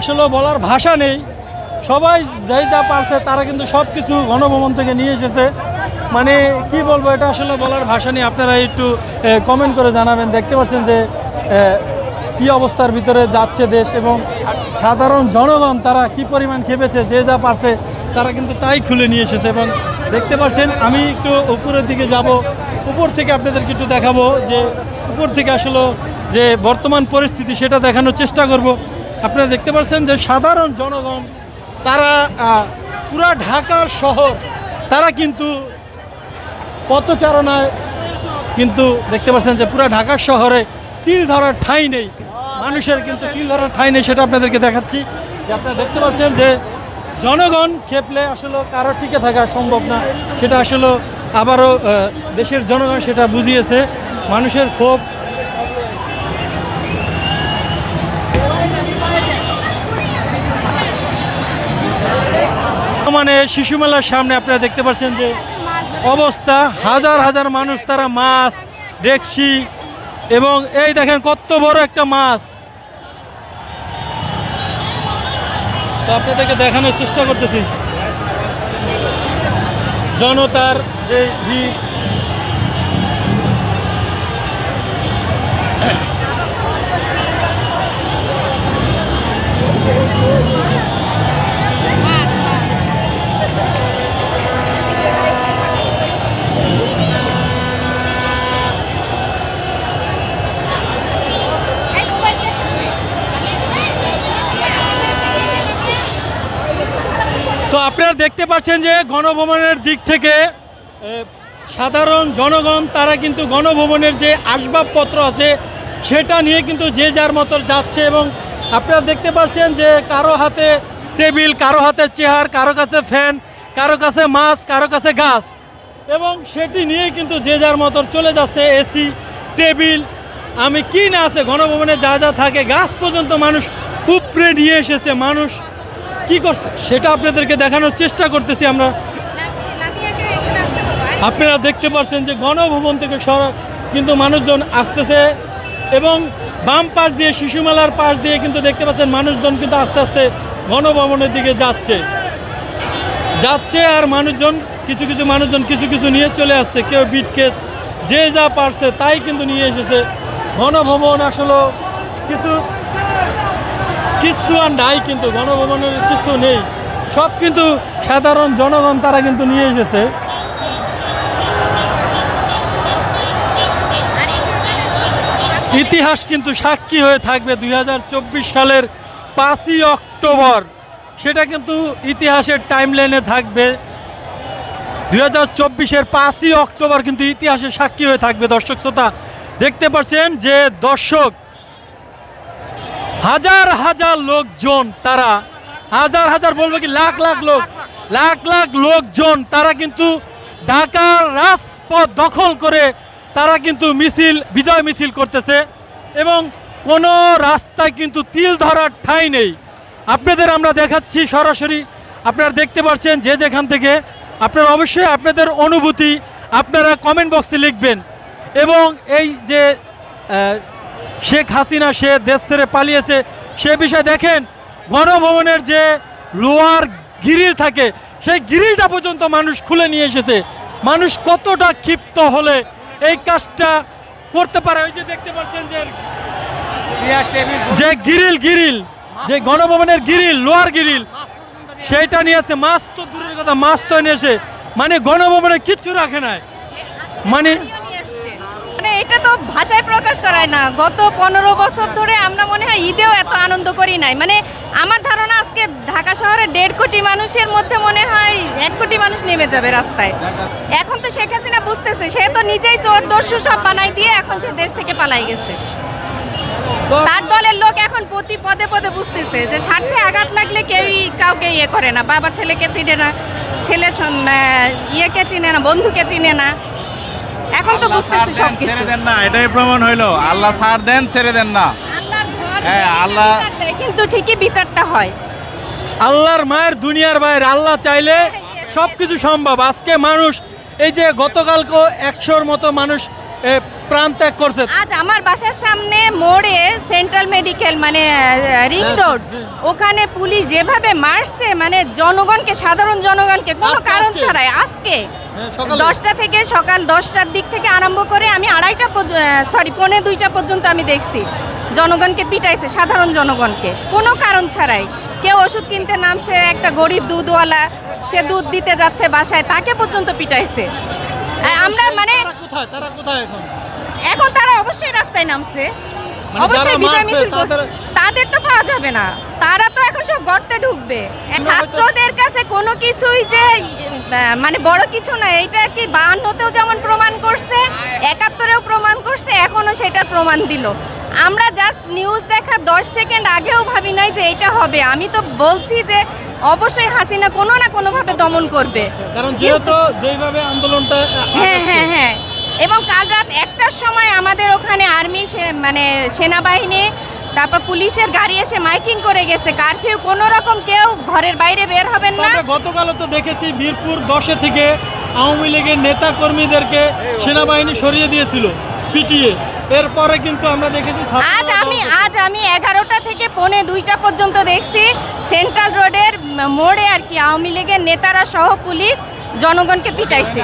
আসলে বলার ভাষা নেই। সবাই যাই যা পারছে, তারা কিন্তু সব কিছু গণভবন থেকে নিয়ে এসেছে। মানে কি বলব, এটা আসলে বলার ভাষা নেই। আপনারা একটু কমেন্ট করে জানাবেন। দেখতে পাচ্ছেন যে কি অবস্থার ভিতরে যাচ্ছে দেশ এবং সাধারণ জনগণ, তারা কি পরিমাণ খেপেছে, যে যা পারছে, তারা কিন্তু তাই খুলে নিয়ে এসেছে। এবং দেখতে পাচ্ছেন, আমি একটু উপরের দিকে যাব। উপর থেকে আপনাদেরকে একটু দেখাবো যে, উপর থেকে আসলে যে বর্তমান পরিস্থিতি, সেটা দেখানোর চেষ্টা করব। আপনারা দেখতে পাচ্ছেন যে সাধারণ জনগণ, তারা পুরা ঢাকার শহর, তারা কিন্তু পথচারণায় কিন্তু দেখতে পাচ্ছেন যে পুরা ঢাকার শহরে তিল ধরার ঠাঁই নেই। মানুষের কিন্তু তিল ধরার ঠাঁই নেই সেটা আপনাদেরকে দেখাচ্ছি। যে আপনারা দেখতে পাচ্ছেন যে জনগণ খেপলে আসলে কারও টিকে থাকা সম্ভব না। সেটা আসলে আবারও দেশের জনগণ সেটা বুঝিয়েছে। মানুষের ক্ষোভ মানে শিশু মেলার সামনে আপনারা দেখতে পাচ্ছেন যে অবস্থা। হাজার হাজার মানুষ তারা মাছ দেখছি এবং এই দেখেন কত বড় একটা মাছ। তো আপনাদেরকে দেখানোর চেষ্টা করতেছি। জনতার যে ভিড় তো আপনারা দেখতে পাচ্ছেন যে গণভবনের দিক থেকে সাধারণ জনগণ, তারা কিন্তু গণভবনের যে আসবাবপত্র আছে, সেটা নিয়ে কিন্তু যে যার মতো যাচ্ছে এবং আপনারা দেখতে পাচ্ছেন যে কারও হাতে টেবিল, কারও হাতে চেয়ার, কারও কাছে ফ্যান, কারও কাছে মাছ কারও কাছে গাছ এবং সেটি নিয়ে কিন্তু যে যার মতো চলে যাচ্ছে, এসি, টেবিল। আমি কি না আছে, গণভবনে যা যা থাকে, গাছ পর্যন্ত মানুষ উপরে নিয়ে এসেছে, মানুষ কি করছে? সেটা আপনাদেরকে দেখানোর চেষ্টা করতেছি আমরা। আপনারা দেখতে পাচ্ছেন যে গণভবন থেকে সড়ক কিন্তু মানুষজন আসতেছে এবং বাম পাশ দিয়ে শিশুমেলার পাশ দিয়ে কিন্তু দেখতে পাচ্ছেন মানুষজন কিন্তু আস্তে আস্তে গণভবনের দিকে যাচ্ছে। যাচ্ছে আর মানুষজন, কিছু কিছু মানুষজন কিছু কিছু নিয়ে চলে আসছে, কেউ বিট কেস যে যা পারছে তাই কিন্তু নিয়ে এসেছে। গণভবন আসলে কিছু কিছু আর নাই কিন্তু, গণভবনের কিছু নেই। সব কিন্তু সাধারণ জনগণ তারা কিন্তু নিয়ে এসেছে। ইতিহাস কিন্তু সাক্ষী হয়ে থাকবে দুই হাজার চব্বিশ সালের পাঁচই অক্টোবর। সেটা কিন্তু ইতিহাসের টাইমলাইনে থাকবে। দুই হাজার চব্বিশের পাঁচই অক্টোবর কিন্তু ইতিহাসের সাক্ষী হয়ে থাকবে, দর্শক শ্রোতা। দেখতে পাচ্ছেন যে দর্শক হাজার হাজার লোকজন তারা, হাজার হাজার বলব কি, লাখ লাখ লোক, লাখ লাখ লোকজন তারা কিন্তু ঢাকার রাজপথ দখল করে তারা কিন্তু মিছিল, বিজয় মিছিল করতেছে এবং কোনো রাস্তায় কিন্তু তিল ধরার ঠাঁই নেই। আপনাদের আমরা দেখাচ্ছি সরাসরি, আপনারা দেখতে পাচ্ছেন যে যেখান থেকে। আপনারা অবশ্যই আপনাদের অনুভূতি আপনারা কমেন্ট বক্সে লিখবেন এবং এই যে শেখ হাসিনা সে দেশ ছেড়ে পালিয়েছে। সে বিষয়ে দেখেন, গণভবনের যে লোয়ার গিরিল থাকে, সেই গিরিলটা পর্যন্ত মানুষ খুলে নিয়ে এসেছে। মানুষ কতটা ক্ষিপ্ত হলে এই কাজটা করতে পারে। ওই যে দেখতে পাচ্ছেন যে যে গিরিল গিরিল, যে গণভবনের গিরিল লোয়ার গিরিল, সেইটা নিয়ে আসে মাছ তো দূরের কথা, মাছ তো নিয়ে এসে মানে গণভবনে কিচ্ছু রাখে নাই। মানে মানে এটা তো ভাষায় প্রকাশ করায় না। গত পনেরো বছর ধরে আমরা মনে হয় ঈদেও এত আনন্দ করি নাই। মানে আমার ধারণা আজকে ঢাকা শহরে দেড় কোটি মানুষের মধ্যে মনে হয় এক কোটি মানুষ নেমে যাবে রাস্তায়। এখন তো শেখ হাসিনা বুঝতেছে, সে তো নিজেই চোর, দস্যু সব বানাই দিয়ে এখন সে দেশ থেকে পালাই গেছে। তার দলের লোক এখন প্রতি পদে পদে বুঝতেছে যে স্বার্থে আঘাত লাগলে কেউই কাউকে ইয়ে করে না। বাবা ছেলেকে চিনে না, ছেলে ইয়েকে চিনে না, বন্ধুকে চিনে না। এখন তো বুঝতেছি সব কিছু ছেড়ে দেন না এটাই প্রমাণ হইল। আল্লাহ ছাড় দেন ছেড়ে দেন না। হ্যাঁ, আল্লাহ- কিন্তু ঠিকই বিচারটা হয়। আল্লাহর মায়ের দুনিয়ার বাইরে আল্লাহ চাইলে সব কিছু সম্ভব। আজকে মানুষ এই যে গতকালকে একশোর মতো মানুষ এ, প্রাণ ত্যাগ করছে। আজ আমার বাসার সামনে মোড়ে সেন্ট্রাল মেডিকেল মানে রিং হ্যাঁ, রোড। ওখানে পুলিশ যেভাবে মারছে মানে জনগণকে সাধারণ জনগণকে কোনো কারণ ছাড়াই আজকে। হ্যাঁ, দশটা থেকে সকাল দশটার দিক থেকে আরম্ভ করে আমি আড়াইটা সরি পৌনে দুইটা পর্যন্ত আমি দেখছি। জনগণকে পিটাইছে সাধারণ জনগণকে। কোনো কারণ ছাড়াই। কেউ ওষুধ কিনতে নামছে একটা গরিব দুধওয়ালা সে দুধ দিতে যাচ্ছে বাসায় তাকে পর্যন্ত পিটাইছে। আমরা মানে কোথায়? তারা কোথায় এখন? এখন তারা অবশ্যই রাস্তায় নামছে। মানে অবশ্যই বিজয় মিছিল তাদের- তো পাওয়া যাবে না। তারা তো এখন সব গর্তে ঢুকবে। ছাত্রদের কাছে কোনো কিছুই যে মানে বড় কিছু না এটা কি বাহান্নতেও যেমন প্রমাণ করছে একাত্তরেও প্রমাণ করছে এখনও সেটার প্রমাণ দিল। আমরা জাস্ট নিউজ দেখার দশ সেকেন্ড আগেও ভাবি নাই যে এটা হবে। আমি তো বলছি যে অবশ্যই হাসিনা কোনো না কোনোভাবে দমন করবে। কারণ যেহেতু যেইভাবে আন্দোলনটা হ্যাঁ হ্যাঁ হ্যাঁ। এবং কাল রাত একটার সময় আমাদের ওখানে আর্মি মানে সেনাবাহিনী তারপর পুলিশের গাড়ি এসে মাইকিং করে গেছে। কারফিউ কোনো রকম কেউ ঘরের বাইরে বের হবেন না। গতকালও তো দেখেছি বীরপুর দশে থেকে আওয়ামী লীগের নেতা কর্মীদেরকে সেনাবাহিনী সরিয়ে দিয়েছিল পিটিয়ে। এরপরে কিন্তু আমরা দেখেছি আজ আমি আজ আমি এগারোটা থেকে পৌনে দুইটা পর্যন্ত দেখছি সেন্ট্রাল রোডের মোড়ে আর কি আওয়ামী লীগের নেতারা সহ পুলিশ জনগণকে পিটাইছে।